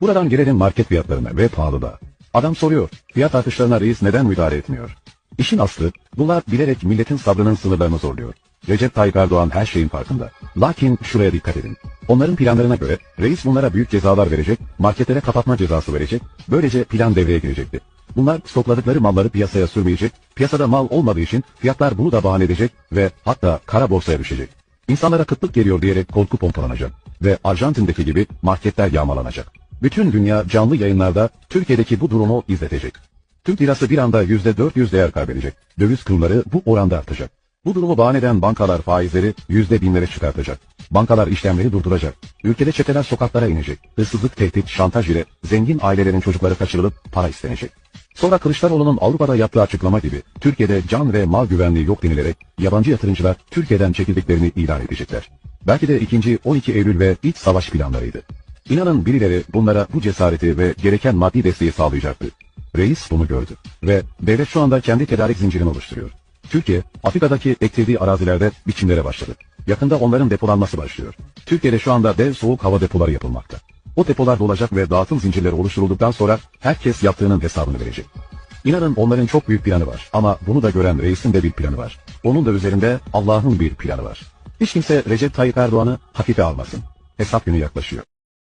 Buradan gelelim market fiyatlarına ve pahalılığa. Adam soruyor, fiyat artışlarına reis neden müdahale etmiyor? İşin aslı, bunlar bilerek milletin sabrının sınırlarını zorluyor. Recep Tayyip Erdoğan her şeyin farkında. Lakin şuraya dikkat edin. Onların planlarına göre reis bunlara büyük cezalar verecek, marketlere kapatma cezası verecek, böylece plan devreye girecekti. Bunlar stokladıkları malları piyasaya sürmeyecek, piyasada mal olmadığı için fiyatlar bunu da bahane edecek ve hatta kara borsaya düşecek. İnsanlara kıtlık geliyor diyerek korku pompalanacak ve Arjantin'deki gibi marketler yağmalanacak. Bütün dünya canlı yayınlarda Türkiye'deki bu durumu izletecek. Türk lirası bir anda %400 değer kaybedecek. Döviz kurları bu oranda artacak. Bu durumu bahane eden bankalar faizleri yüzde binlere çıkartacak. Bankalar işlemleri durduracak. Ülkede çeteler sokaklara inecek. Hırsızlık, tehdit, şantaj ile zengin ailelerin çocukları kaçırılıp para istenecek. Sonra Kılıçdaroğlu'nun Avrupa'da yaptığı açıklama gibi Türkiye'de can ve mal güvenliği yok denilerek yabancı yatırımcılar Türkiye'den çekildiklerini ilan edecekler. Belki de ikinci 12 Eylül ve iç savaş planlarıydı. İnanın birileri bunlara bu cesareti ve gereken maddi desteği sağlayacaktı. Reis bunu gördü ve devlet şu anda kendi tedarik zincirini oluşturuyor. Türkiye, Afrika'daki ektirdiği arazilerde biçimlere başladı. Yakında onların depolanması başlıyor. Türkiye'de şu anda dev soğuk hava depoları yapılmakta. O depolar dolacak ve dağıtım zincirleri oluşturulduktan sonra herkes yaptığının hesabını verecek. İnanın onların çok büyük planı var ama bunu da gören reisin de bir planı var. Onun da üzerinde Allah'ın bir planı var. Hiç kimse Recep Tayyip Erdoğan'ı hafife almasın. Hesap günü yaklaşıyor.